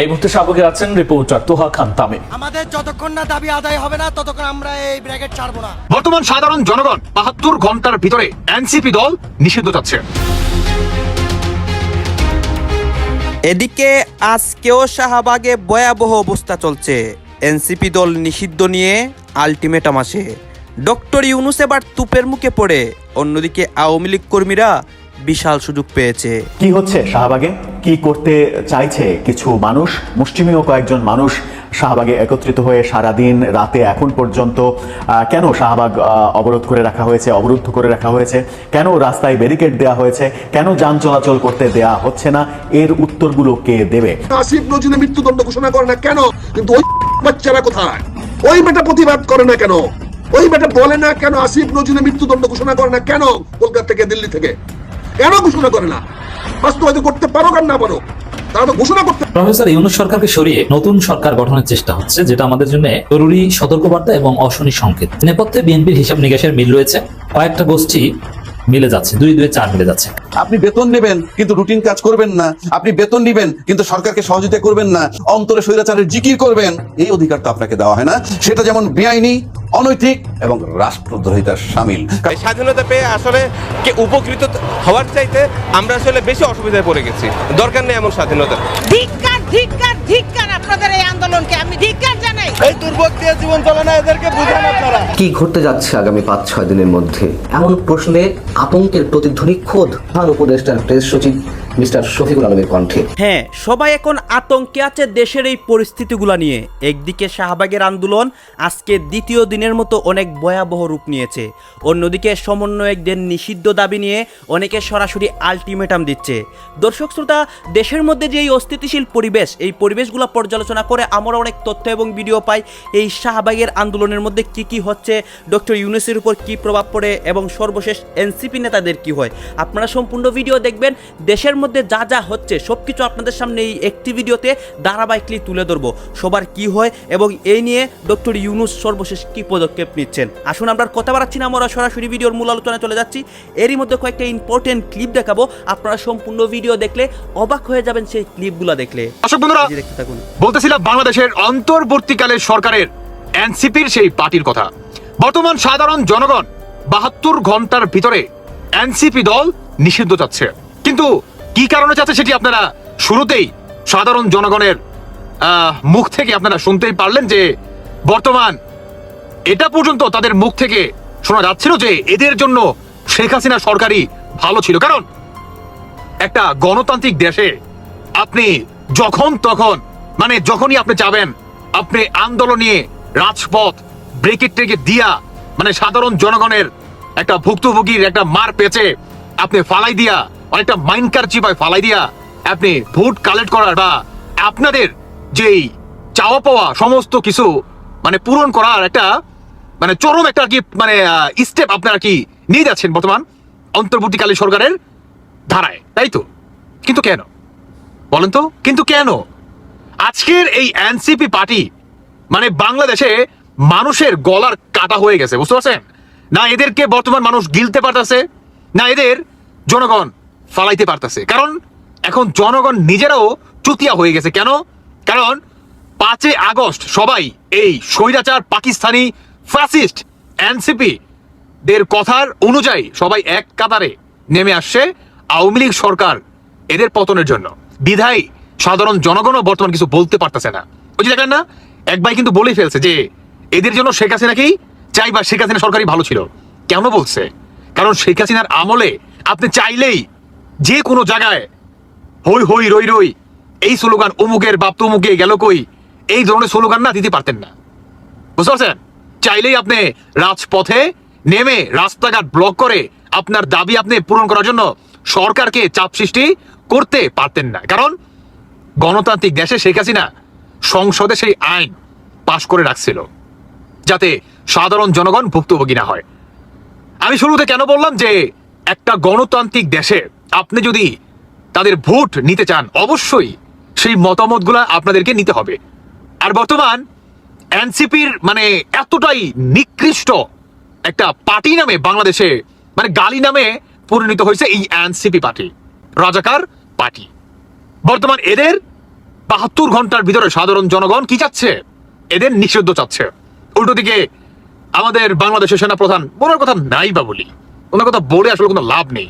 এই মুহূর্তে শাহবাগে আছেন রিপোর্টার তোহা খান তামিম। আমাদের যতক্ষণ না দাবি আদায় হবে না ততক্ষণ আমরা এই ব্র্যাকেট ছাড়বো না। বর্তমান সাধারণ জনগণ বাহাত্তর ঘণ্টার ভিতরে এনসিপি দল নিষিদ্ধ চাচ্ছে। এদিকে আজকেও শাহবাগে ভয়াবহ অবস্থা চলছে। এনসিপি দল নিষিদ্ধ নিয়ে আলটিমেটাম আসে ডক্টর ইউনুস এবার তুপের মুখে পড়ে। অন্যদিকে আওয়ামী লীগ কর্মীরা বিশাল সুযোগ পেয়েছে। কি হচ্ছে শাহবাগে? কি করতে চাইছে কিছু মানুষ? মুষ্টিমেয় কয়েকজন মানুষ শাহবাগে একত্রিত হয়ে সারাদিন রাতে এখন পর্যন্ত কেন শাহবাগ অবরোধ করে রাখা হয়েছে অবরুদ্ধ করে রাখা হয়েছে? কেন রাস্তায় ব্যারিকেড দেওয়া হয়েছে? কেন যান চলাচল করতে দেয়া হচ্ছে না? এর উত্তরগুলো কে দেবে? আসিফ নজরুলের মৃত্যুদণ্ড ঘোষণা করে না কেন? কিন্তু ওই বাচ্চারা কোথায়? ওই বেটা প্রতিবাদ করে না কেন? ওই বেটা বলে না কেন আসিফ নজরুলের মৃত্যুদণ্ড ঘোষণা করে না কেন? কলকাতা থেকে দিল্লি থেকে? কেন ঘোষণা করে না? বাস্তবায়িত করতে পারো আর না পারো? প্রফেসর ইউনুস সরকারকে সরিয়ে নতুন সরকার গঠনের চেষ্টা হচ্ছে, যেটা আমাদের জন্য জরুরি সতর্কবার্তা এবং অশনি সংকেত। নেপথ্যে বিএনপির হিসাব নিকাশের মিল রয়েছে। কয়েকটা গোষ্ঠী মিলে যাচ্ছে দুই দুই চার মিলে যাচ্ছে। আপনি বেতন নেবেন কিন্তু রুটিন কাজ করবেন না। আপনি বেতন নিবেন কিন্তু সরকারকে সহযোগিতা করবেন না। অন্তরে স্বৈরাচারের জিকির করবেন। এই অধিকার তো আপনাকে দেওয়া হয় না। সেটা যেমন বেআইনি অনৈতিক এবং রাষ্ট্রদ্রোহিতার সামিল। এই স্বাধীনতা পেয়ে আসলে কে উপকৃত হওয়ার চাইতে আমরা আসলে বেশি অসুবিধায় পড়ে গেছি। দরকার নেই এমন স্বাধীনতা। ধিক্কার ধিক্কার ধিক্কার। কি ঘটতে যাচ্ছে আগামী পাঁচ, ছয় দিনের মধ্যে? এমন প্রশ্নে আতঙ্কের প্রতিধ্বনি খোদ প্রধান উপদেষ্টার প্রেস সচিব মিস্টার শফিকুল আলমের কণ্ঠে। হ্যাঁ সবাই এখন আতঙ্কে আছে দেশের এই পরিস্থিতিগুলো নিয়ে। একদিকে শাহবাগের আন্দোলন আজকে দ্বিতীয় দিনের মতো অনেক ভয়াবহ রূপ নিয়েছে। অন্যদিকে সমন্বয়কদের নিষিদ্ধ দাবি নিয়ে অনেকে সরাসরি আলটিমেটাম দিচ্ছে। দর্শক শ্রোতা, দেশের মধ্যে যে এই অস্থিতিশীল পরিবেশ, এই পরিবেশগুলো পর্যালোচনা করে আমরা অনেক তথ্য এবং ভিডিও পাই। এই শাহবাগের আন্দোলনের মধ্যে কি কি হচ্ছে, ডক্টর ইউনুসের উপর কি প্রভাব পড়ে এবং সর্বশেষ এনসিপি নেতাদের কি হয়? আপনারা সম্পূর্ণ ভিডিও দেখবেন। দেশের মধ্যে যা যা হচ্ছে সব কিছু আপনাদের সামনে এই একটি ভিডিওতে ধারাবাহিকলি তুলে ধরবো। সবার কি হয় এবং এই নিয়ে ডক্টর ইউনুস সর্বশেষ কি পদক্ষেপ নিচ্ছেন? আসুন আমরা কথা বাড়াচ্ছি না আমরা সরাসরি ভিডিওর মূল আলোচনায় চলে যাচ্ছি। এরই মধ্যে কয়েকটা ইম্পর্টেন্ট ক্লিপ দেখাবো। আপনারা সম্পূর্ণ ভিডিও দেখলে অবাক হয়ে যাবেন সেই ক্লিপগুলো দেখলে। দর্শক বন্ধুরা দেখতে থাকুন। বলতেছিলাম বাংলাদেশের অন্তর্বর্তীকালের সরকারের এনসিপির সেই পার্টির কথা। বর্তমান সাধারণ জনগণ বাহাত্তর ঘণ্টার ভিতরে এনসিপি দল নিষিদ্ধ চাচ্ছে। কিন্তু কি কারণে চাচ্ছে সেটি আপনারা শুরুতেই সাধারণ জনগণের মুখ থেকে আপনারা শুনতেই পারলেন যে বর্তমান এটা পর্যন্ত তাদের মুখ থেকে শোনা যাচ্ছিল যে এদের জন্য শেখ হাসিনা সরকারই ভালো ছিল। কারণ একটা গণতান্ত্রিক দেশে আপনি যখন তখন মানে যখনই আপনি যাবেন, আপনি আন্দোলন নিয়ে রাজপথ ব্রেকেট টেকে দিয়া মানে সাধারণ জনগণের একটা ভুক্তভোগীর একটা মার পেঁচে আপনি ফালাই দিয়া অনেকটা মাইন্ড কার চিপায় ফালাই দিয়া আপনি ভোট কালেক্ট করার বা আপনাদের যেই চাওয়া পাওয়া সমস্ত কিছু মানে পূরণ করার একটা মানে চরম একটা কি মানে স্টেপ আপনারা কি নিয়ে যাচ্ছেন বর্তমান অন্তর্বর্তীকালীন সরকারের ধারায়, তাই তো? কিন্তু কেন? বলেন তো, কিন্তু কেন? আজকের এই এনসিপি পার্টি মানে বাংলাদেশে মানুষের গলার কাটা হয়ে গেছে, বুঝতে পারছেন? না এদেরকে বর্তমান মানুষ গিলতে পারতেছে, না এদের জনগণ ফালাইতে পারতেছে। কারণ এখন জনগণ নিজেরাও চুতিয়া হয়ে গেছে। কেন? কারণ পাঁচই আগস্ট সবাই এই স্বৈরাচার পাকিস্তানি ফ্যাসিস্ট এনসিপি দের কথার অনুযায়ী সবাই এক কাতারে নেমে আসছে আওয়ামী লীগ সরকার এদের পতনের জন্য। বিধায় সাধারণ জনগণও বর্তমান কিছু বলতে পারতেছে না। ওই যে দেখেন না, এক ভাই কিন্তু বলেই ফেলছে যে, এদের জন্য শেখ হাসিনাকেই চাই বা শেখ হাসিনা সরকারই ভালো ছিল। কেন বলছে? কারণ শেখ হাসিনার আমলে আপনি চাইলেই যে কোনো জায়গায়, হই হই, রই রই, এই স্লোগান অমুকের বাপ তমুকে গেল কই? এই ধরনের স্লোগান না দিতে পারতেন না। বুঝতে পারছেন? চাইলেই আপনি রাজপথে নেমে রাস্তাঘাট ব্লক করে আপনার দাবি আপনি পূরণ করার জন্য সরকারকে চাপ সৃষ্টি করতে পারতেন না। কারণ গণতান্ত্রিক দেশে শেখ হাসিনা সংসদে সেই আইন পাশ করে রাখছিল, যাতে সাধারণ জনগণ ভুক্তভোগী না হয়। আমি শুরুতে কেন বললাম যে একটা গণতান্ত্রিক দেশে আপনি যদি তাদের ভোট নিতে চান, অবশ্যই সেই মতামতগুলো আপনাদেরকে নিতে হবে। আর বর্তমান এনসিপির মানে এতটাই নিকৃষ্ট একটা পার্টি নামে বাংলাদেশে মানে গালি নামে পরিণত হয়েছে এই এনসিপি পার্টি, রাজাকার পার্টি। বর্তমান এদের বাহাত্তর ঘণ্টার ভিতরে সাধারণ জনগণ কি চাচ্ছে? এদের নিষিদ্ধ চাচ্ছে। উল্টো দিকে আমাদের বাংলাদেশের সেনা প্রধান ওনার কথা নাই বা বলি। ওনার কথা বলে আসলে কোনো লাভ নেই।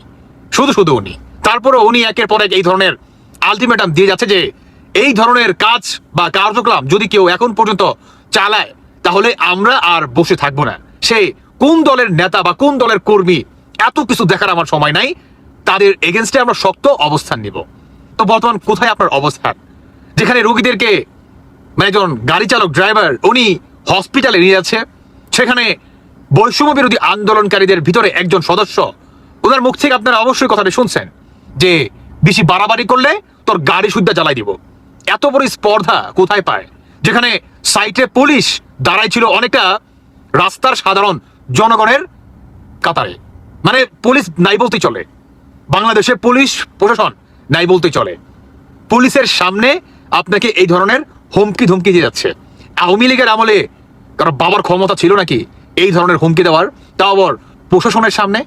শুধু শুধু উনি। তারপরে উনি একের পর এক এই ধরনের আলটিমেটাম দিয়ে যাচ্ছে যে এই ধরনের কাজ বা কার্যক্রম যদি কেউ এখন পর্যন্ত চালায়, তাহলে আমরা আর বসে থাকব না। সে কোন দলের নেতা বা কোন দলের কর্মী এত কিছু দেখার আমার সময় নাই, তাদের এগেনস্টে আমরা শক্ত অবস্থান নিব। তো বর্তমান কোথায় আপনার অবস্থান? যেখানে রোগীদেরকে মানে একজন গাড়ি চালক ড্রাইভার উনি হসপিটালে নিয়ে যাচ্ছে। সেখানে বৈষম্য বিরোধী আন্দোলনকারীদের ভিতরে একজন সদস্য ওনার মুখ থেকে আপনারা অবশ্যই কথাটা শুনছেন যে বেশি বাড়াবাড়ি করলে তোর গাড়ি সুদ্ধা জ্বালাই দিব। এত বড় স্পর্ধা কোথায় পায়? যেখানে সাইটে পুলিশ দাঁড়াই ছিল অনেকটা রাস্তার সাধারণ জনগণের কাতারে। মানে পুলিশ নাই বলতেই চলে। বাংলাদেশের পুলিশ প্রশাসন নাই বলতেই চলে। পুলিশের সামনে আপনাকে এই ধরনের হুমকি ধুমকি দিয়ে যাচ্ছে। আওয়ামী লীগের আমলে কারণ বাবার ক্ষমতা ছিল নাকি? এই ধরনের হুমকি দেওয়ার। তাও আবার প্রশাসনের সামনে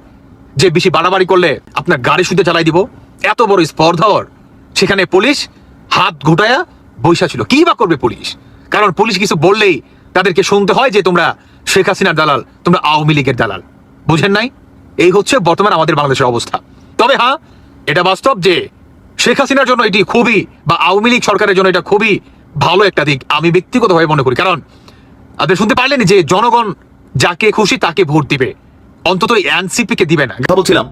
যে বেশি বাড়াবাড়ি করলে আপনার গাড়ি শুদ্ধ চালাই দিব, এত বড় স্পর্ধার। সেখানে পুলিশ হাত ঘুটায়া বৈশা ছিল। কি বা করবে পুলিশ? কারণ পুলিশ কিছু বললেই তাদেরকে শুনতে হয় যে তোমরা শেখ হাসিনার দালাল, তোমরা আওয়ামী লীগের দালাল। বুঝেন নাই? এই হচ্ছে বর্তমান আমাদের বাংলাদেশের অবস্থা। তবে হ্যাঁ এটা বাস্তব যে শেখ হাসিনার জন্য এটি খুবই বা আওয়ামী লীগ সরকারের জন্য এটা খুবই ভালো একটা দিক, আমি ব্যক্তিগতভাবে মনে করি। কারণ, আপনি শুনতে পারলেন যে জনগণ যাকে খুশি তাকে ভোট দিবে। অন্তত এনসিপি কে দিবে না। কথা বলছিলাম।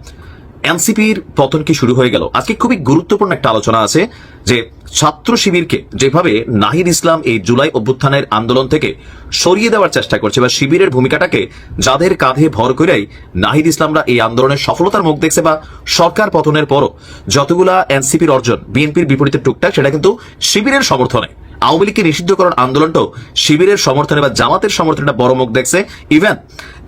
এনসিপির পতন কি শুরু হয়ে গেল? আজকে খুবই গুরুত্বপূর্ণ একটা আলোচনা আছে যে ছাত্র শিবিরকে যেভাবে নাহিদ ইসলাম এই জুলাই অভ্যুত্থানের আন্দোলন থেকে সরিয়ে দেওয়ার চেষ্টা করছে বা শিবিরের ভূমিকাটাকে যাদের কাঁধে ভর করেই নাহিদ ইসলামরা এই আন্দোলনের সফলতার মুখ দেখছে বা সরকার পতনের পরও যতগুলা এনসিপির অর্জন, বিএনপির বিপরীতে টুকটাক, সেটা কিন্তু শিবিরের সমর্থনে। আওয়ামী লীগকে নিষিদ্ধকরণ আন্দোলনটাও শিবিরের সমর্থনে বা জামাতের সমর্থনটা বড় মুখ দেখছে। ইভেন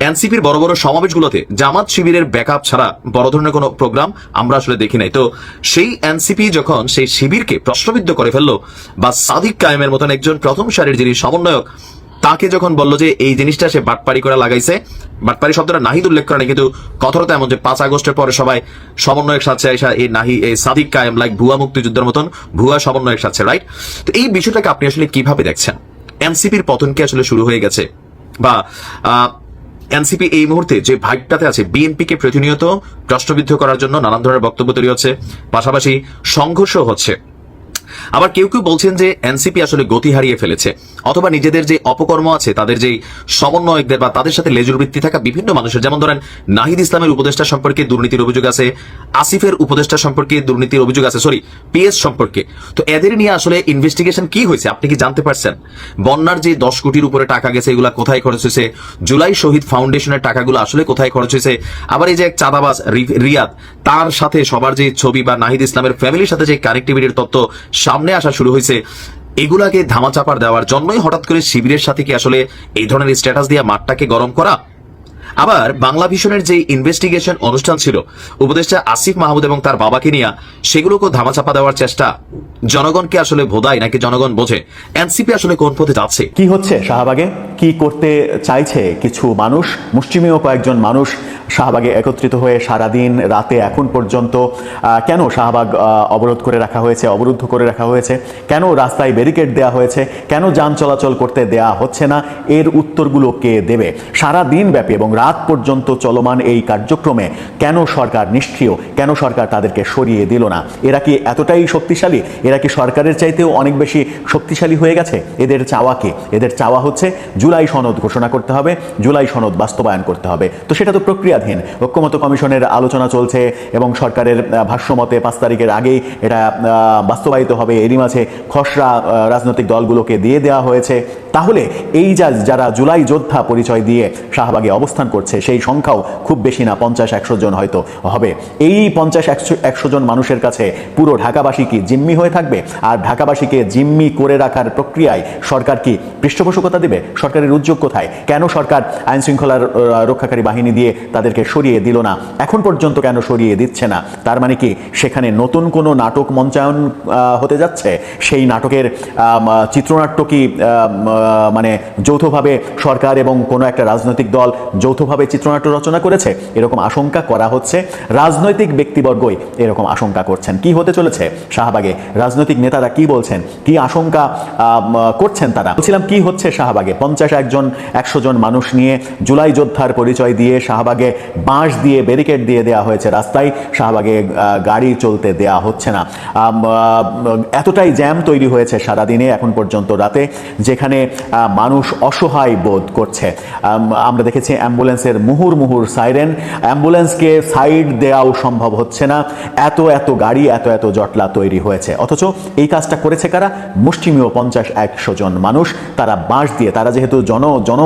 এনসিপির বড় বড় সমাবেশগুলোতে জামাত শিবিরের ব্যাকআপ ছাড়া বড় ধরনের কোনো প্রোগ্রাম আমরা আসলে দেখি নাই। তো সেই এনসিপি যখন সেই শিবিরকে প্রশ্নবিদ্ধ করে ফেলল বা সাদিক কায়েমের মতন একজন প্রথম সারির যিনি সমন্বয়ক তাকে যখন বলল যে এই জিনিসটা সে বাটপারি করে লাগাইছে বাটপারি শব্দটা নাহিদ উল্লেখ করে কিন্তু কথাটা এমন যে পাঁচ আগস্টের পরে সবাই সমন্বয়ের সাথে আইসা এই নাহি এই সাদিক কায়েম লাইক ভুয়া মুক্তিযুদ্ধের মতন ভুয়া সমন্বয়ের সাথে রাইট তো এই বিষয়টাকে আপনি আসলে কীভাবে দেখছেন? এনসিপির পতন কি আসলে শুরু হয়ে গেছে? বা এনসিপি এই মুহূর্তে যে ভাগটাতে আছে বিএনপি কে প্রতিনিয়ত প্রশ্নবিদ্ধ করার জন্য নানান ধরনের বক্তব্য তৈরি হচ্ছে, পাশাপাশি সংঘর্ষ হচ্ছে। আবার কেউ কেউ বলছেন যে এনসিপি আসলে গতি হারিয়ে ফেলেছে। অথবা নিজেদের যে অপকর্ম আছে, তাদের যে সমন্বয়কদের বা তাদের সাথে লেজুর বৃত্তি থাকা বিভিন্ন মানুষের, যেমন ধরেন নাহিদ ইসলামের উপদেষ্টা সম্পর্কে দুর্নীতির অভিযোগ আছে, আসিফের উপদেষ্টা সম্পর্কে দুর্নীতির অভিযোগ আছে সরি পিএস সম্পর্কে। তো এদের নিয়ে আসলে ইনভেস্টিগেশন কি হয়েছে, আপনি কি জানতে পারছেন? বন্যার যে দশ কোটির উপরে টাকা গেছে, এগুলা কোথায় খরচ হয়েছে? জুলাই শহীদ ফাউন্ডেশনের টাকাগুলো আসলে কোথায় খরচ হয়েছে? আবার এই যে এক চাঁদাবাজ রিয়াদ, তার সাথে সবার যে ছবি বা নাহিদ ইসলামের ফ্যামিলির সাথে যে কানেক্টিভিটির তত্ত্ব সামনে আসা শুরু হয়েছে এগুলাকে ধামাচাপার দেওয়ার জন্যই হঠাৎ করে শিবিরের সাথে কি আসলে এই ধরনের স্ট্যাটাস দিয়ে মাঠটাকে গরম করা? আবার বাংলা ভিশনের যে ইনভেস্টিগেশন অনুষ্ঠান ছিল, উপদেষ্টা আসিফ মাহমুদ এবং তার বাবাকে নিয়ে সেগুলোকে ধামাচাপা দেওয়ার চেষ্টা জনগণকে আসলে ভোদায় নাকি জনগণ বোঝে? এনসিপি আসলে কোন পথে যাচ্ছে? কি হচ্ছে শাহবাগে? কি করতে চাইছে কিছু মানুষ? মুষ্টিমেয় কয়েকজন মানুষ শাহবাগে একত্রিত হয়ে সারাদিন রাতে এখন পর্যন্ত কেন শাহবাগ অবরোধ করে রাখা হয়েছে, অবরুদ্ধ করে রাখা হয়েছে? কেন রাস্তায় ব্যারিকেড দেওয়া হয়েছে? কেন যান চলাচল করতে দেয়া হচ্ছে না? এর উত্তরগুলো কে দেবে? সারা দিন ব্যাপী এবং রাত পর্যন্ত চলমান এই কার্যক্রমে কেন সরকার নিষ্ক্রিয়? কেন সরকার তাদেরকে সরিয়ে দিল না? এরা কি এতটাই শক্তিশালী? এরা কি সরকারের চাইতেও অনেক বেশি শক্তিশালী হয়ে গেছে? এদের চাওয়া কি? এদের চাওয়া হচ্ছে জুলাই সনদ ঘোষণা করতে হবে, জুলাই সনদ বাস্তবায়ন করতে হবে। তো সেটা তো প্রক্রিয়াধীন। ঐক্যমত কমিশনের আলোচনা চলছে এবং সরকারের ভাষ্যমতে পাঁচ তারিখের আগেই এটা বাস্তবায়িত হবে। এরই মাঝে খসড়া রাজনৈতিক দলগুলোকে দিয়ে দেওয়া হয়েছে। তাহলে এই যা যারা জুলাই যোদ্ধা পরিচয় দিয়ে শাহবাগে অবস্থান করছে, সেই সংখ্যাও খুব বেশি না, পঞ্চাশ একশো জন হয়তো হবে। এই পঞ্চাশ একশো একশো জন মানুষের কাছে পুরো ঢাকাবাসী কি জিম্মি হয়ে থাকবে? আর ঢাকাবাসীকে জিম্মি করে রাখার প্রক্রিয়ায় সরকার কি পৃষ্ঠপোষকতা দেবে? সরকারের উদ্যোগ কোথায়? কেন সরকার আইন শৃঙ্খলার রক্ষাকারী বাহিনী দিয়ে তাদেরকে সরিয়ে দিল না? এখন পর্যন্ত কেন সরিয়ে দিচ্ছে না? তার মানে কি সেখানে নতুন কোনো নাটক মঞ্চায়ন হতে যাচ্ছে? সেই নাটকের চিত্রনাট্য কি মানে যৌথভাবে সরকার এবং কোনো একটা রাজনৈতিক দল যৌথভাবে চিত্রনাট্য রচনা করেছে, এরকম আশঙ্কা করা হচ্ছে। রাজনৈতিক ব্যক্তিবর্গই এরকম আশঙ্কা করছেন। কি হতে চলেছে শাহবাগে? রাজনৈতিক নেতারা কি বলছেন? কি আশঙ্কা করছেন তারা? বলছিলাম কি হচ্ছে শাহবাগে? পঞ্চাশ একজন, একশো জন মানুষ নিয়ে জুলাই যোদ্ধার পরিচয় দিয়ে শাহবাগে বাঁশ দিয়ে ব্যারিকেড দিয়ে দেওয়া হয়েছে রাস্তায়। শাহবাগে গাড়ি চলতে দেয়া হচ্ছে না। এতটাই জ্যাম তৈরি হয়েছে সারাদিনে এখন পর্যন্ত রাতে, যেখানে মানুষ অসহায় বোধ করছে। আমরা দেখেছি অ্যাম্বুলেন্সের মুহুর মুহুর সাইরেন। অ্যাম্বুলেন্সকে সাইড দেওয়াও সম্ভব হচ্ছে না। এত এত গাড়ি, এত এত জটলা তৈরি হয়েছে। অথচ এই কাজটা করেছে কারা? মুষ্টিমীয় পঞ্চাশ একশো জন মানুষ। তারা বাঁশ দিয়ে, তারা যেহেতু জন জন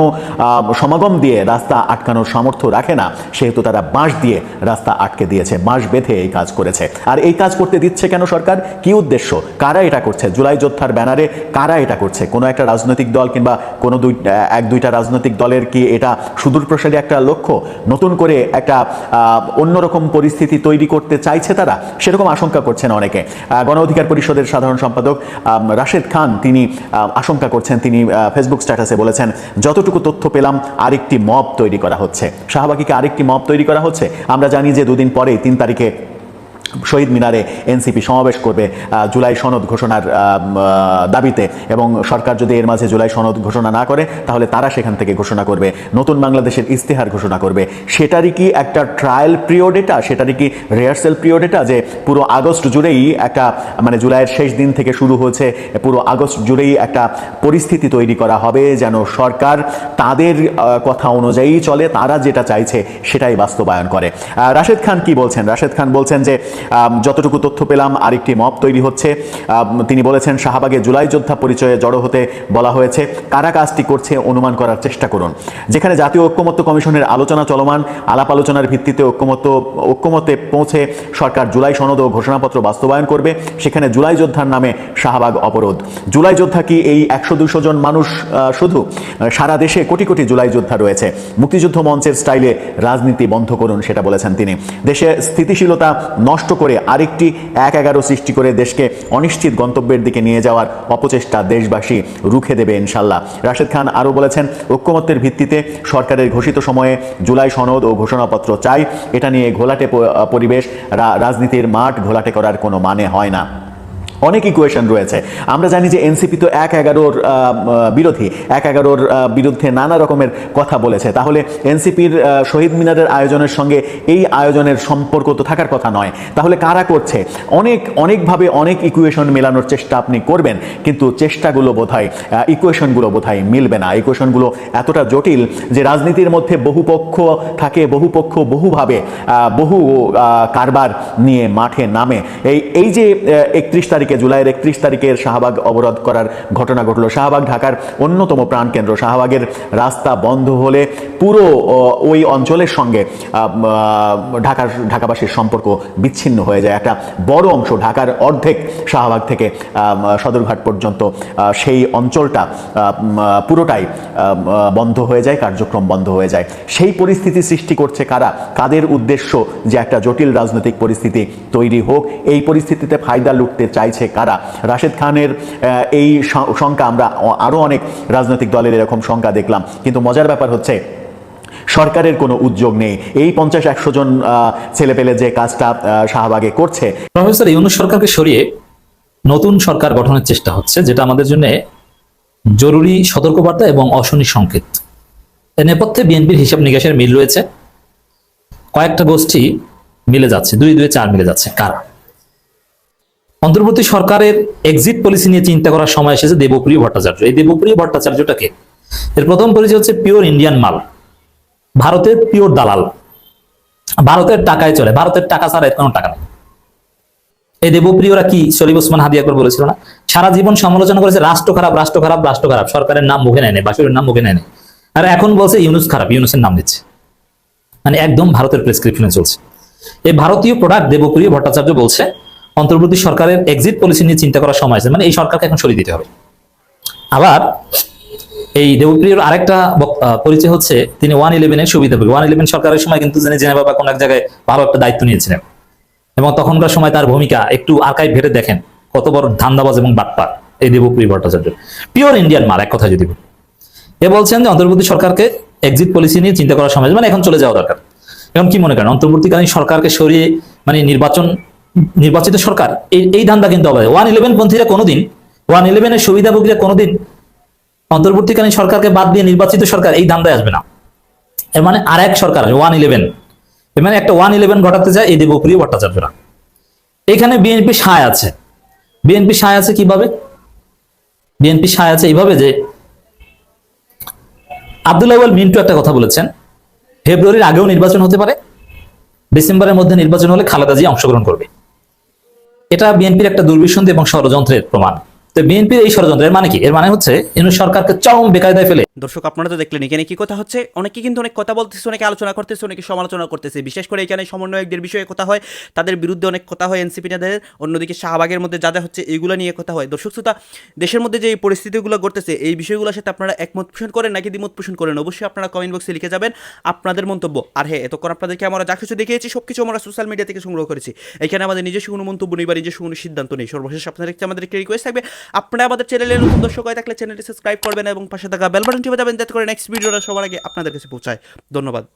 সমাগম দিয়ে রাস্তা আটকানোর সামর্থ্য রাখে না, সেহেতু তারা বাঁশ দিয়ে রাস্তা আটকে দিয়েছে। বাঁশ বেঁধে এই কাজ করেছে। আর এই কাজ করতে দিচ্ছে কেন সরকার? কি উদ্দেশ্য? কারা এটা করছে? জুলাই যোদ্ধার ব্যানারে কারা এটা করছে? কোনো একটা রাজনৈতিক দল কিংবা কোনো দুই এক, দুইটা রাজনৈতিক দলের কি এটা সুদূরপ্রসারী একটা লক্ষ্য? নতুন করে একটা অন্যরকম পরিস্থিতি তৈরি করতে চাইছে তারা? সেরকম আশঙ্কা করছেন অনেকে। গণ অধিকার পরিষদের সাধারণ সম্পাদক রাশেদ খান, তিনি আশঙ্কা করছেন। তিনি ফেসবুক স্ট্যাটাসে বলেছেন, যতটুকু তথ্য পেলাম, আরেকটি মব তৈরি করা হচ্ছে। শাহবাগীকে আরেকটি মব তৈরি করা হচ্ছে? আমরা জানি যে দুদিন পরে তিন তারিখে শহীদ মিনারে এনসিপি সমাবেশ করবে জুলাই সনদ ঘোষণার দাবিতে। এবং সরকার যদি এর মাঝে জুলাই সনদ ঘোষণা না করে, তাহলে তারা সেখান থেকে ঘোষণা করবে। নতুন বাংলাদেশের ইস্তেহার ঘোষণা করবে। সেটারই কি একটা ট্রায়াল পিরিয়ড এটা? সেটারই কি রিহার্সেল পিরিয়ড এটা? যে পুরো আগস্ট জুড়েই একটা মানে জুলাইয়ের শেষ দিন থেকে শুরু হয়েছে, পুরো আগস্ট জুড়েই একটা পরিস্থিতি তৈরি করা হবে, যেন সরকার তাদের কথা অনুযায়ী চলে, তারা যেটা চাইছে সেটাই বাস্তবায়ন করে। রাশেদ খান কি বলছেন? রাশেদ খান বলছেন যে যতটুকু তথ্য পেলাম, আরেকটি মব তৈরি হচ্ছে। তিনি বলেছেন, শাহবাগে জুলাই যোদ্ধা পরিচয়ে জড়ো হতে বলা হয়েছে। কারা কাজটি করছে, অনুমান করার চেষ্টা করুন। যেখানে জাতীয় ঐক্যমত্য কমিশনের আলোচনা চলমান, আলাপ আলোচনার ভিত্তিতে ঐক্যমত্য ঐক্যমতে পৌঁছে সরকার জুলাই সনদ ও ঘোষণাপত্র বাস্তবায়ন করবে। সেখানে জুলাই যোদ্ধার নামে শাহবাগ অবরোধ। জুলাই যোদ্ধা কি এই একশো দুশো জন মানুষ শুধু? সারা দেশে কোটি কোটি জুলাই যোদ্ধা রয়েছে। মুক্তিযুদ্ধ মঞ্চের স্টাইলে রাজনীতি বন্ধ করুন, সেটা বলেছেন তিনি। দেশে স্থিতিশীলতা নষ্ট করে আরেকটি এক এগারো সৃষ্টি করে দেশকে অনিশ্চিত গন্তব্যের দিকে নিয়ে যাওয়ার অপচেষ্টা দেশবাসী রুখে দেবে ইনশাল্লাহ। রাশেদ খান আরও বলেছেন, ঐক্যমত্যের ভিত্তিতে সরকারের ঘোষিত সময়ে জুলাই সনদ ও ঘোষণাপত্র চাই। এটা নিয়ে ঘোলাটে পরিবেশ রাজনীতির মাঠ ঘোলাটে করার কোনো মানে হয় না। অনেক ইকুয়েশন রয়েছে। আমরা জানি যে এনসিপি তো এক এগারোর বিরোধী, এক এগারোর বিরুদ্ধে নানা রকমের কথা বলেছে। তাহলে এনসিপির শহীদ মিনারের আয়োজনের সঙ্গে এই আয়োজনের সম্পর্ক তো থাকার কথা নয়। তাহলে কারা করছে? অনেক, অনেকভাবে অনেক ইকুয়েশন মেলানোর চেষ্টা আপনি করবেন, কিন্তু চেষ্টাগুলো বোধহয় ইকুয়েশনগুলো বোধহয় মিলবে না। ইকুয়েশনগুলো এতটা জটিল যে রাজনীতির মধ্যে বহু পক্ষ থাকে বহু পক্ষ বহুভাবে বহু কারবার নিয়ে মাঠে নামে। এই এই যে একত্রিশ তারিখে জুলাইয়ের একত্রিশ তারিখের শাহবাগ অবরোধ করার ঘটনা ঘটলো। শাহবাগ ঢাকার অন্যতম প্রাণকেন্দ্র। শাহবাগের রাস্তা বন্ধ হলে পুরো ওই অঞ্চলের সঙ্গে ঢাকার, ঢাকাবাসীর সম্পর্ক বিচ্ছিন্ন হয়ে যায়। একটা বড় অংশ ঢাকার অর্ধেক শাহবাগ থেকে সদরঘাট পর্যন্ত সেই অঞ্চলটা পুরোটাই বন্ধ হয়ে যায়, কার্যক্রম বন্ধ হয়ে যায়। সেই পরিস্থিতি সৃষ্টি করছে কারা? কাদের উদ্দেশ্য যে একটা জটিল রাজনৈতিক পরিস্থিতি তৈরি হোক? এই পরিস্থিতিতে ফায়দা লুটতে চাইছে কারা? রাশেদ খানের এই শঙ্কা আমরা অ- আরও অনেক রাজনৈতিক দলের এরকম শঙ্কা দেখলাম। কিন্তু মজার ব্যাপার হচ্ছে, সরকারের কোনো উদ্যোগ নেই। এই পঞ্চাশ একশো জন ছেলে পেলে যে কাজটা শাহবাগে করছে। প্রফেসর ইউনুস সরকারকে সরিয়ে নতুন সরকার গঠনের চেষ্টা হচ্ছে, যেটা আমাদের জন্য জরুরি সতর্কবার্তা এবং অশনি সংকেত। এর নেপথ্যে বিএনপির হিসাব নিকাশের মিল রয়েছে। কয়েকটা গোষ্ঠী মিলে যাচ্ছে, দুই দুই চার মিলে যাচ্ছে। কারা? অন্তর্বর্তী সরকারের এক্সিট পলিসি নিয়ে চিন্তা করার সময় এসেছে দেবপ্রিয় ভট্টাচার্য। এই দেবপ্রিয় ভট্টাচার্যটাকে এর প্রথম পরিচয় হচ্ছে পিওর ইন্ডিয়ান মাল। ভারতের পিওর দালাল। ভারতের টাকায় চলে। ভারতের টাকা ছাড়া কোনো টাকা নেই। এই দেবপ্রিয়রা কি? শরীফ ওসমান হাদি একবার বলেছিল না? সারা জীবন সমালোচনা করেছে, রাষ্ট্র খারাপ রাষ্ট্র খারাপ রাষ্ট্র খারাপ। সরকারের নাম মুখে নেয় বাসুরের নাম মুখে নেয় আর এখন বলছে, ইউনুস খারাপ, ইউনুসের নাম দিচ্ছে মানে একদম ভারতের প্রেসক্রিপশনে চলছে। এই ভারতীয় প্রোডাক্ট দেবপ্রিয় ভট্টাচার্য বলছে অন্তর্বর্তী সরকারের এক্সিট পলিসি নিয়ে চিন্তা করার সময় আছে। মানে এই সরকারকে এখন সরিয়ে দিতে হবে। আবার এই দেবপ্রিয়র আরেকটা পরিচয় হচ্ছে, তিনি ওয়ান ইলেভেনের সুবিধাভোগী ওয়ান ইলেভেন সরকারের সময় কিন্তু তিনি জেনেভা বা কোন এক জায়গায় ভালো একটা দায়িত্ব নিয়েছিলেন। এবং তখনকার সময় তার ভূমিকা একটু আর্কাইভ ভেটে দেখেন, কত বড় ধান্দাবাজ এবং বাটপার এই দেবপ্রিয় ভট্টাচার্য। পিওর ইন্ডিয়ান মাল এক কথা যদি বলি। এ বলছেন যে অন্তর্বর্তী সরকারকে এক্সিট পলিসি নিয়ে চিন্তা করার সময় মানে এখন চলে যাওয়া দরকার। এখন কি মনে করেন? অন্তর্বর্তীকালীন সরকারকে সরিয়ে মানে নির্বাচন নির্বাচিত সরকার, এই এই ধান্দা কিন্তু হবে ওয়ান ইলেভেন পন্থীরা কোনোদিন ওয়ান ইলেভেনের সুবিধাভোগীরা কোনোদিন অন্তর্বর্তীকালীন সরকারকে বাদ দিয়ে নির্বাচিত সরকার এই ধান্দায় আসবে না। এর মানে আর এক সরকার ওয়ান ইলেভেন এর মানে একটা ওয়ান ইলেভেন ঘটাতে চায়, এই দেবপ্রিয় ভট্টাচার্যরা এখানে বিএনপি সায় আছে। বিএনপি সায় আছে কীভাবে? বিএনপি সায় আছে এইভাবে যে আব্দুল্লাহ মিন্টু একটা কথা বলেছেন, ফেব্রুয়ারির আগেও নির্বাচন হতে পারে, ডিসেম্বরের মধ্যে নির্বাচন হলে খালেদা জিয়া অংশগ্রহণ করবে। এটা বিএনপির একটা দুর্বিসন্ধি এবং ষড়যন্ত্রের প্রমাণ। বিএনপির এই ষড়যন্ত্রের মানে কি? এর মানে হচ্ছে সরকারকে চরম বেকায়দায় ফেলে। দর্শক, আপনারা তো দেখলেন এখানে কি কথা হচ্ছে। অনেকে কিন্তু অনেক কথা বলতেছে, অনেকে আলোচনা করতেছে, অনেকে সমালোচনা করতেছে। বিশেষ করে এখানে সমন্বয়কদের বিষয়ে কথা হয়, তাদের বিরুদ্ধে অনেক কথা হয় এনসিপি নেতাদের। অন্যদিকে শাহবাগের মধ্যে যা হচ্ছে এইগুলো নিয়ে কথা হয়। দর্শক, শ্রোতা, দেশের মধ্যে যে এই পরিস্থিতিগুলো ঘটতেছে, এই বিষয়গুলোর সাথে আপনারা একমত পোষণ করেন নাকি দ্বিমত পোষণ করেন? অবশ্যই আপনারা কমেন্ট বক্সে লিখে যাবেন আপনাদের মন্তব্য। আর হ্যাঁ এতক্ষণ আপনাদেরকে আমরা যা কিছু দেখিয়েছি সব কিছু আমরা সোশ্যাল মিডিয়া থেকে সংগ্রহ করেছি। এখানে আমাদের নিজস্ব কোনো মন্তব্য নেই বা নিজস্ব কোনো সিদ্ধান্ত নেই। সর্বশেষ আপনাদের আমাদের একটি রিকোয়েস্ট থাকবে আপনারা আমাদের চ্যানেলে নতুন দর্শক হয়ে থাকলে চ্যানেলটি সাবস্ক্রাইব করবেন এবং পাশে থাকা বেল টিপে যাবেন যাতে করে নেক্সট ভিডিওটা সবার আগে আপনাদের কাছে পৌঁছায়। ধন্যবাদ।